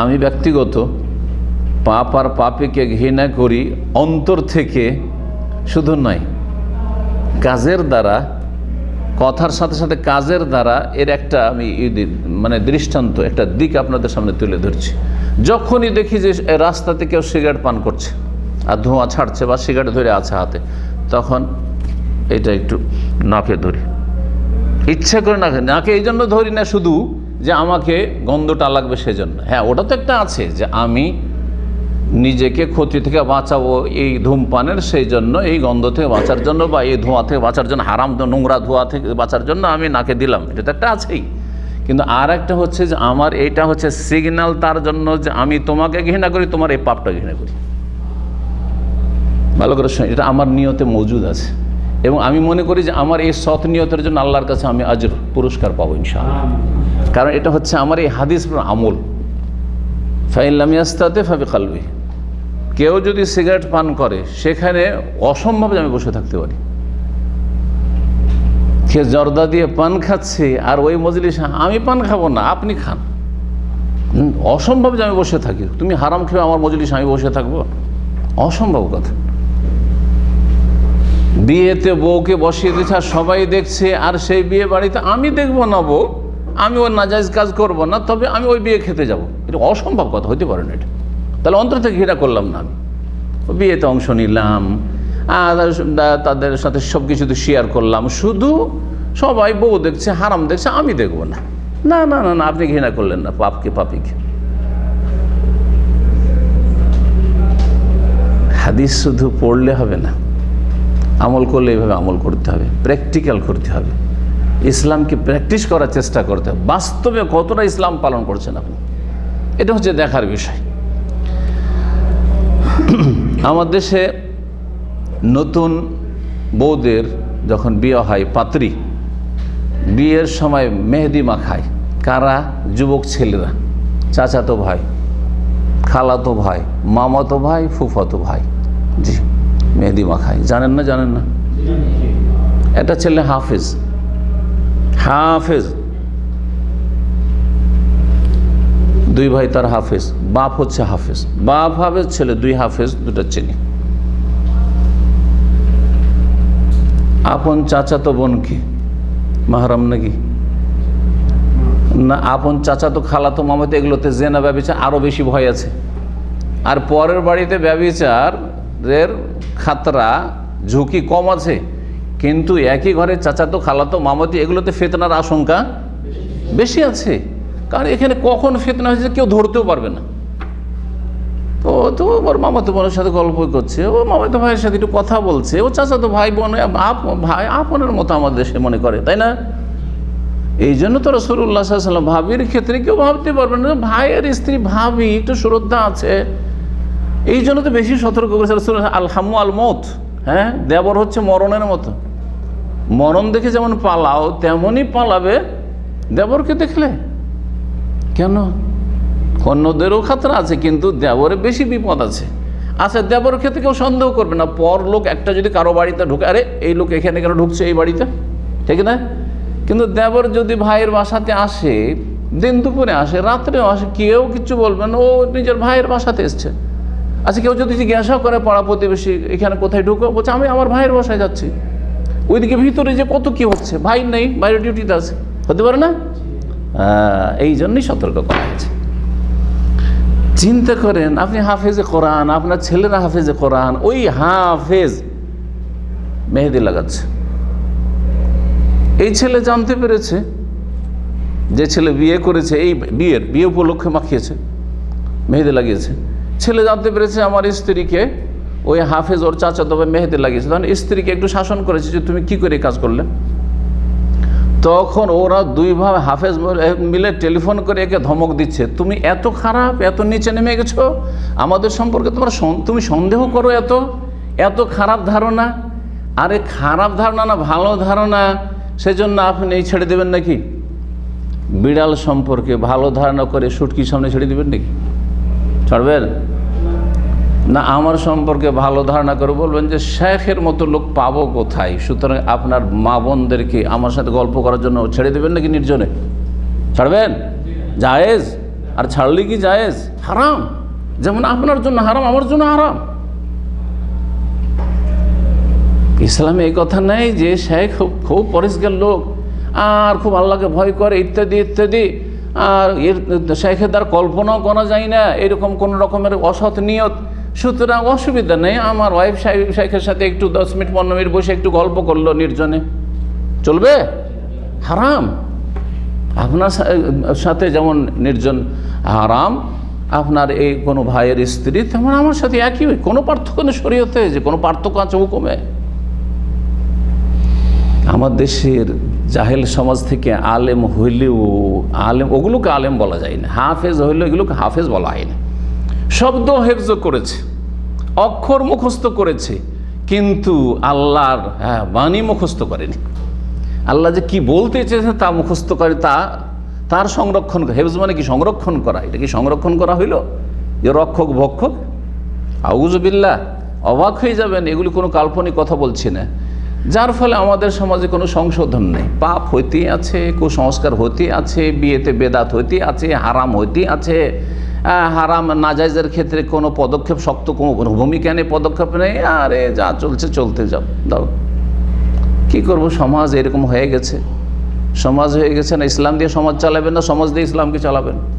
আমি ব্যক্তিগত পাপ আর পাপিকে ঘৃণা করি অন্তর থেকে শুধু নয়, কাজের দ্বারা, কথার সাথে সাথে কাজের দ্বারা এর একটা আমি মানে দৃষ্টান্ত, একটা দিক আপনাদের সামনে তুলে ধরছি। যখনই দেখি যে রাস্তাতে কেউ সিগারেট পান করছে আর ধোঁয়া ছাড়ছে বা সিগারেট ধরে আছে হাতে, তখন এটা একটু নাকে ধরি। ইচ্ছা করে নাকে নাকে এই জন্য ধরি না শুধু যে আমাকে গন্ধটা লাগবে সেজন্য। হ্যাঁ ওটা তো একটা আছে যে আমি নিজেকে ক্ষতি থেকে বাঁচাবো এই ধূমপানের সেই জন্য এই গন্ধ থেকে বাঁচার জন্য বা এই ধোঁয়া থেকে বাঁচার জন্য, হারাম নোংরা ধোঁয়া থেকে বাঁচার জন্য আমি নাকে দিলাম। এটা তো একটা আছেই। কিন্তু আর একটা হচ্ছে যে আমার এইটা হচ্ছে সিগন্যাল তার জন্য যে আমি তোমাকে ঘৃণা করি, তোমার এই পাপটা ঘৃণা করি। ভালো করে এটা আমার নিয়তে মজুদ আছে। এবং আমি মনে করি যে আমার এই সৎ নিয়তের জন্য আল্লাহর কাছে আমি আজ পুরস্কার পাবো ইনশাআল্লাহ। কারণ এটা হচ্ছে আমার এই হাদিস আমল। ফাইল্লাম ইয়াস্তাতে ফাবি কালবি। কেউ যদি সিগারেট পান করে সেখানে অসম্ভব আমি বসে থাকতে পারি। সে জর্দা দিয়ে পান খাচ্ছে আর ওই মজলিস আমি পান খাব না আপনি খান। অসম্ভব যে আমি বসে থাকি। তুমি হারাম খেয়ে আমার মজলিস আমি বসে থাকব? অসম্ভব কথা। বিয়েতে বউকে বসিয়ে দিচ্ছে আর সবাই দেখছে, আর সেই বিয়ে বাড়িতে আমি দেখব না বউ, আমি ওর নাজাইজ কাজ করব না, তবে আমি ওই বিয়ে খেতে যাব। এটা অসম্ভব কথা হতে পারে না এটা। তাহলে অন্তর থেকে ঘৃণা করলাম না আমি। বিয়েতে অংশ নিলাম, আর তাদের সাথে সব কিছুতে শেয়ার করলাম। শুধু সবাই বউ দেখছে, হারাম দেখছে, আমি দেখব না। না না না না, আপনি ঘৃণা করলেন না, পাপকে পাপিকে। হাদিস শুধু পড়লে হবে না। আমল করলে এইভাবে আমল করতে হবে প্র্যাকটিক্যাল করতে হবে। ইসলামকে প্র্যাকটিস করার চেষ্টা করতে হবে। বাস্তবে কতটা ইসলাম পালন করছেন আপনি? এটা হচ্ছে দেখার বিষয়। আমার দেশে নতুন বউদের যখন বিয়ে হয়, পাত্রী, বিয়ের সময় মেহেদি মাখায়। কারা? যুবক ছেলেরা। চাচাতো ভাই, খালাতো ভাই, মামাতো ভাই, ফুফাতো ভাই। জি। মেহেদি মাখায়। জানেন না? জানেন না? একটা ছেলে হাফেজ। হাফেজ। দুই ভাই তার হাফেজ। বাপ হচ্ছে হাফেজ। বাপ হাফেজ, ছেলে দুই হাফেজ, দুটা চিনি আপন চাচাতো বোনকে মাহারাম নাকি? না, আপন চাচাতো, খালাতো, মামাতো, এগুলোতে জেনা, ব্যবচার আরও বেশি ভয় আছে। আর পরের বাড়িতে ব্যবচারের খাতরা, ঝুঁকি কম আছে। কিন্তু একই ঘরে চাচাতো, খালাতো, মামাতো, এগুলোতে ফেতনার আশঙ্কা বেশি আছে। কারণ এখানে কখন ফেতনা হয়েছে কেউ ধরতেও পারবে না। তো তো ওর মামাতো বোনের সাথে গল্প করছে, ও মামাতো ভাইয়ের সাথে একটু কথা বলছে, ও চাচাতো ভাই বোন ভাই, আপনের মতো আমাদের দেশে মনে করে, তাই না? এই জন্য তো রসুল্লাহ সাল্লাম ভাবির ক্ষেত্রে কেউ ভাবতে পারবে না, ভাইয়ের স্ত্রী ভাবি, একটু শ্রদ্ধা আছে। এই জন্য তো বেশি সতর্ক করেছে রসুল আলহামু আল মত হ্যাঁ? দেবর হচ্ছে মরণের মতো। মরণ দেখে যেমন পালাও, তেমনই পালাবে দেবরকে দেখলে। কেন? অন্যদেরও খাতরা আছে, কিন্তু দেবরে বেশি বিপদ আছে। আচ্ছা দেবর ক্ষেত্রে কেউ সন্দেহ করবে না। পর লোক একটা যদি কারও বাড়িতে ঢুকে, আরে, এই লোক এখানে কেন ঢুকছে এই বাড়িতে? ঠিক না? কিন্তু দেবর যদি ভাইয়ের বাসাতে আসে, দিন দুপুরে আসে, রাত্রেও আসে, কেউ কিছু বলবে না, ও নিজের ভাইয়ের বাসাতে এসছে। আচ্ছা কেউ যদি জিজ্ঞাসা করে পাড়া প্রতিবেশী, এখানে কোথায় ঢুকো? বলছে, আমি আমার ভাইয়ের বাসায় যাচ্ছি। ওইদিকে ভিতরে যে কত কি হচ্ছে, ভাই নেই, বাইরে ডিউটিতে আছে। হতে পারে না? এই জন্যই সতর্ক করা হয়েছে। চিন্তা করেন, আপনি হাফেজে কোরআন, আপনার ছেলেরা হাফেজে কোরআন, ওই হাফেজ মেহেদি লাগাচ্ছে। এই ছেলে জানতে পেরেছে যে ছেলে বিয়ে করেছে, এই বিয়ের, বিয়ে উপলক্ষে মাখিয়েছে, মেহেদি লাগিয়েছে। ছেলে জানতে পেরেছে আমার স্ত্রীকে, ওই হাফেজ ওর চাচা তবে মেহেদি লাগিয়েছে। তখন স্ত্রীকে একটু শাসন করেছে যে, তুমি কি করে কাজ করলে? তখন ওরা দুই ভাব হাফেজ মিলে টেলিফোন করে একে ধমক দিচ্ছে, তুমি এত খারাপ, এত নিচে নেমে গেছো? আমাদের সম্পর্কে তোমার তুমি সন্দেহ করো এত? এত খারাপ ধারণা? আরে খারাপ ধারণা না, ভালো ধারণা? সেজন্য আপনি ছেড়ে দেবেন নাকি? বিড়াল সম্পর্কে ভালো ধারণা করে সুটকির সামনে ছেড়ে দেবেন নাকি? ছাড়বেন? না, আমার সম্পর্কে ভালো ধারণা করে বলবেন যে শেখের মতো লোক পাবো কোথায়? সুতরাং আপনার মা বোনদেরকে আমার সাথে গল্প করার জন্য ছেড়ে দেবেন নাকি নির্জনে? ছাড়বেন? জায়েজ? আর ছাড়লে কি জায়েজ? হারাম। যেমন আপনার জন্য হারাম, আমার জন্য হারাম। ইসলামে এই কথা নেই যে শেখ খুব খুব পরিষ্কার লোক, আর খুব আল্লাহকে ভয় করে, ইত্যাদি ইত্যাদি। আর এর শেখের দ্বার কল্পনাও করা যায় না। এরকম কোন রকমের অসৎ নিয়ত সুতরাং অসুবিধা নেই। আমার ওয়াইফ সাহেব শেখের সাথে একটু দশ মিনিট, পনেরো মিনিট বসে একটু গল্প করল নির্জনে। চলবে? হারাম। আপনার সাথে যেমন নির্জন হারাম, আপনার এই কোনো ভাইয়ের স্ত্রী, তেমন আমার সাথে একই। কোনো পার্থক্য নেই শরীয়তে, যে কোনো পার্থক্য আছে হুকুমে। আমার দেশের জাহেল সমাজ থেকে আলেম হইলেও, আলেম ওগুলোকে আলেম বলা যায় না। হাফেজ হইলেও এগুলোকে হাফেজ বলা হয় না। শব্দ হেফজ করেছে, অক্ষর মুখস্থ করেছে, কিন্তু আল্লাহর হ্যাঁ বাণী মুখস্থ করেনি। আল্লাহ যে কি বলতে চেয়েছে তা মুখস্থ করে, তা, তার সংরক্ষণ, হেফজ মানে কি সংরক্ষণ করা? এটা কি সংরক্ষণ করা হইল? যে রক্ষক, ভক্ষক? আউজবিল্লা অবাক হয়ে যাবেন, এগুলি কোনো কাল্পনিক কথা বলছি না। যার ফলে আমাদের সমাজে কোনো সংশোধন নেই। পাপ হইতে আছে, কুসংস্কার হইতে আছে, বিয়েতে বেদাত হইতে আছে, হারাম হইতে আছে হারাম, নাজাইজের ক্ষেত্রে কোনো পদক্ষেপ, শক্ত কোনো ভূমিকা নেই, পদক্ষেপ নেই, আরে যা চলছে, চলতে যাব দাও। কী করব? সমাজ এরকম হয়ে গেছে। সমাজ হয়ে গেছে না, ইসলাম দিয়ে সমাজ চালাবেন না, সমাজ দিয়ে ইসলামকে চালাবেন।